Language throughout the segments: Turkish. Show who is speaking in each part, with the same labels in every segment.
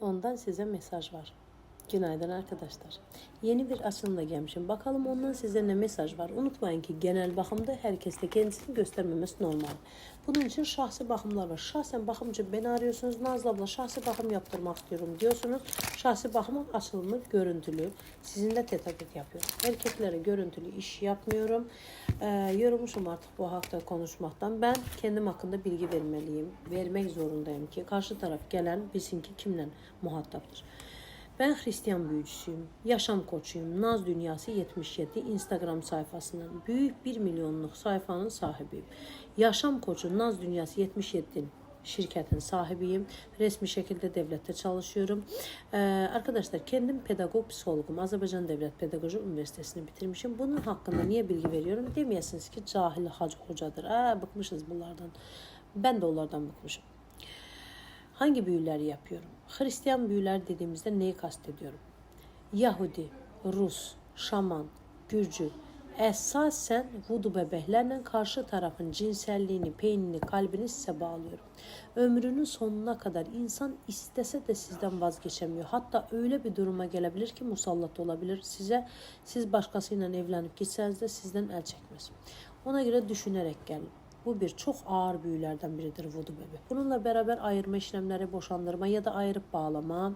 Speaker 1: Ondan size mesaj var. Günaydın arkadaşlar. Yeni bir açılımla gelmişim. Bakalım ondan size ne mesaj var. Unutmayın ki genel bakımda herkes de kendisini göstermemesi normal. Bunun için şahsi bakımlar var. Şahsen bakımcı beni arıyorsunuz. Nazlı abla şahsi bakım yaptırmak istiyorum diyorsunuz. Şahsi bakımın açılımı görüntülü. Sizinle tetaket yapıyorum. Erkeklere görüntülü iş yapmıyorum. Ee, yorulmuşum artık bu hafta konuşmaktan. Ben kendim hakkında bilgi vermeliyim. Vermek zorundayım ki karşı taraf gelen bilsin ki kimle muhataptır. Ben Hristiyan büyücüsüyüm, yaşam koçuyum. Naz Dünyası 77 Instagram sayfasının büyük 1 milyonluk sayfanın sahibiyim. Yaşam koçu Naz Dünyası 77'nin şirketin sahibiyim. Resmi şekilde devlette çalışıyorum. Ee, arkadaşlar kendim pedagog psikologum. Azerbaycan Devlet Pedagoji Üniversitesi'ni bitirmişim. Bunun hakkında niye bilgi veriyorum? Demeyesiniz ki cahil hacı hocadır. Aa, bıkmışız bunlardan. Ben de onlardan bıkmışım. Hangi büyüleri yapıyorum? Hristiyan büyüler dediğimizde neyi kastediyorum? Yahudi, Rus, Şaman, Gürcü, esasen vudu bebeklerle karşı tarafın cinselliğini, peynini, kalbini size bağlıyorum. Ömrünün sonuna kadar insan istese de sizden vazgeçemiyor. Hatta öyle bir duruma gelebilir ki musallat olabilir size. Siz başkasıyla evlenip gitseniz de sizden el çekmez. Ona göre düşünerek gelin. Bu bir çok ağır büyülerden biridir vudu bebek. Bununla beraber ayırma işlemleri, boşandırma ya da ayırıp bağlama.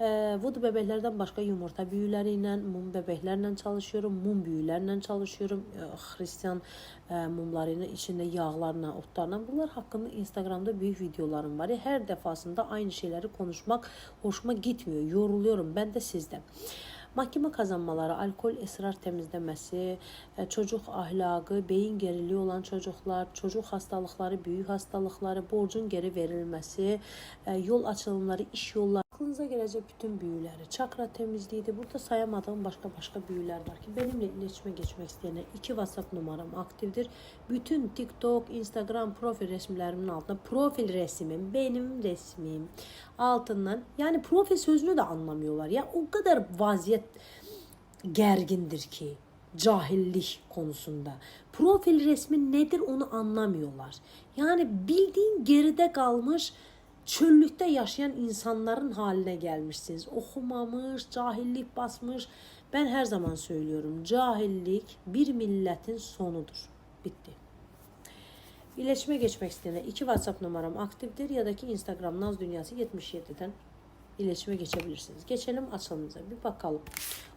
Speaker 1: Ee, vudu bebeklerden başka yumurta büyüleriyle, mum bebeklerle çalışıyorum. Mum büyülerle çalışıyorum. Ee, Hristiyan e, mumlarıyla, içinde yağlarla, otlarla. Bunlar hakkında Instagram'da büyük videolarım var. Her defasında aynı şeyleri konuşmak hoşuma gitmiyor. Yoruluyorum ben de sizden. Mahkeme kazanmaları, alkol esrar temizlemesi, e, çocuk ahlakı, beyin geriliği olan çocuklar, çocuk hastalıkları, büyük hastalıkları, borcun geri verilmesi, e, yol açılımları, iş yolları, aklınıza gelecek bütün büyüleri, çakra temizliği de burada sayamadığım başka başka büyüler var ki benimle iletişime geçmek isteyenler iki WhatsApp numaram aktifdir. Bütün TikTok, Instagram profil resimlerimin altında profil resmim, benim resmim altından yani profil sözünü de anlamıyorlar ya o kadar vaziyet gergindir ki cahillik konusunda. Profil resmi nedir onu anlamıyorlar. Yani bildiğin geride kalmış çöllükte yaşayan insanların haline gelmişsiniz. Okumamış, cahillik basmış. Ben her zaman söylüyorum. Cahillik bir milletin sonudur. Bitti. İletişime geçmek isteyenler iki WhatsApp numaram aktiftir ya da ki Instagram Naz Dünyası 77'den iletişime geçebilirsiniz. Geçelim açılımıza bir bakalım.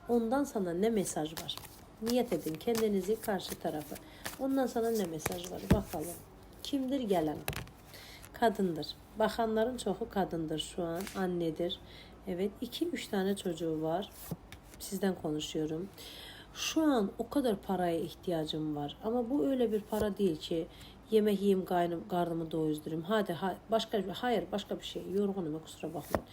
Speaker 1: Ondan sana ne mesaj var? Niyet edin kendinizi karşı tarafı. Ondan sana ne mesaj var? Bakalım. Kimdir gelen? Kadındır. Bakanların çoğu kadındır şu an. Annedir. Evet. iki üç tane çocuğu var. Sizden konuşuyorum. Şu an o kadar paraya ihtiyacım var. Ama bu öyle bir para değil ki yemek yiyeyim karnım, karnımı doyuzdurayım. Hadi ha, başka bir hayır başka bir şey. Yorgunum kusura bakmayın.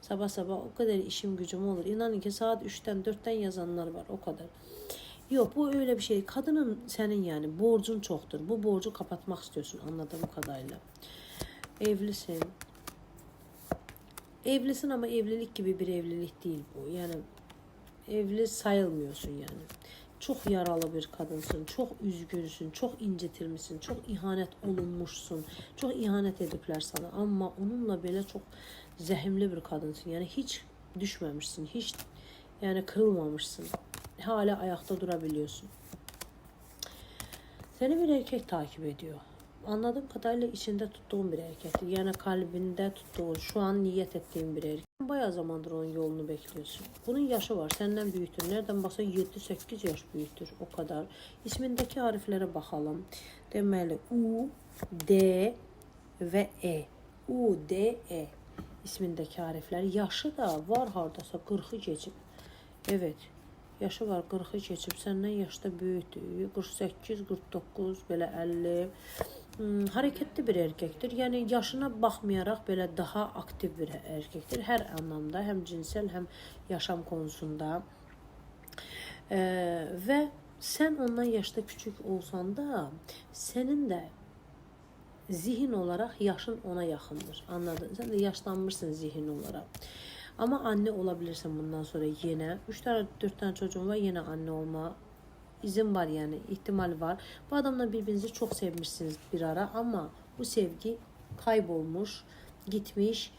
Speaker 1: Sabah sabah o kadar işim gücüm olur. İnanın ki saat 3'ten 4'ten yazanlar var o kadar. Yok bu öyle bir şey. Kadının senin yani borcun çoktur. Bu borcu kapatmak istiyorsun anladığım kadarıyla. Evlisin. Evlisin ama evlilik gibi bir evlilik değil bu. Yani evli sayılmıyorsun yani. Çok yaralı bir kadınsın, çok üzgünsün, çok incitilmişsin, çok ihanet olunmuşsun, çok ihanet edipler sana ama onunla böyle çok zehimli bir kadınsın. Yani hiç düşmemişsin, hiç yani kırılmamışsın. Hala ayakta durabiliyorsun. Seni bir erkek takip ediyor. Anladığım kadarıyla içinde tuttuğun bir erkektir. Yani kalbinde tuttuğun, şu an niyet ettiğin bir erkek. Bayağı zamandır onun yolunu bekliyorsun. Bunun yaşı var. Senden büyüktür. Nereden baksan 7-8 yaş büyüktür. O kadar. İsmindeki harflere bakalım. Deməli U, D ve E. U, D, E ismindeki harfler. Yaşı da var hardasa 40'ı keçib. Evet. Yaşı var 40'ı keçib. Səndən yaşda böyükdür. 48, 49, belə 50. Hmm, hareketli bir erkektir. Yani yaşına bakmayarak böyle daha aktif bir erkektir. Her anlamda hem cinsel hem yaşam konusunda. Ee, ve sen ondan yaşta küçük olsan da senin de zihin olarak yaşın ona yakındır. Anladın? Sen de yaşlanmışsın zihin olarak. Ama anne olabilirsin bundan sonra yine. 3 tane 4 tane çocuğun var yine anne olma izin var yani ihtimal var. Bu adamla birbirinizi çok sevmişsiniz bir ara ama bu sevgi kaybolmuş, gitmiş.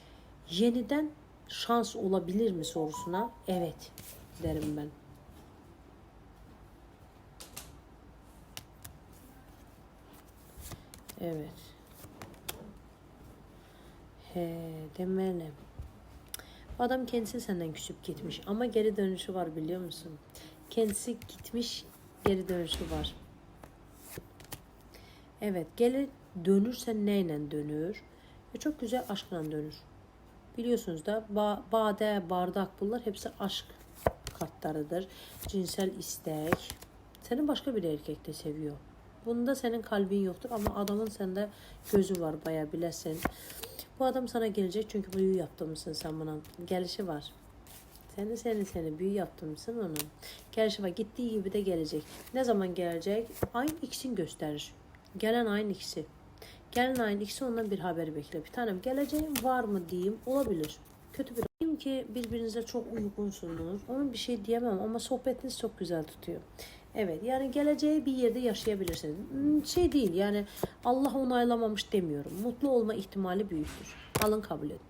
Speaker 1: Yeniden şans olabilir mi sorusuna evet derim ben. Evet. He, demeli. Bu adam kendisi senden küsüp gitmiş ama geri dönüşü var biliyor musun? Kendisi gitmiş, geri dönüşü var. Evet, geri dönürse neyle dönür? Ve çok güzel aşkla dönür. Biliyorsunuz da ba bade, bardak bunlar hepsi aşk kartlarıdır. Cinsel istek. Seni başka bir erkek de seviyor. Bunda senin kalbin yoktur ama adamın sende gözü var baya bilesin. Bu adam sana gelecek çünkü büyü yaptırmışsın sen buna. Gelişi var. Seni seni seni büyü yaptırmışsın. Gelişi var. Gittiği gibi de gelecek. Ne zaman gelecek? Aynı ikisini gösterir. Gelen aynı ikisi. Gelen aynı ikisi ondan bir haber bekle. Bir tanem geleceğim var mı diyeyim. Olabilir. Kötü bir diyeyim ki birbirinize çok uygunsunuz. Onun bir şey diyemem ama sohbetiniz çok güzel tutuyor. Evet yani geleceği bir yerde yaşayabilirsiniz. Hmm, Şey değil yani Allah onaylamamış demiyorum. Mutlu olma ihtimali büyüktür. Alın kabul edin.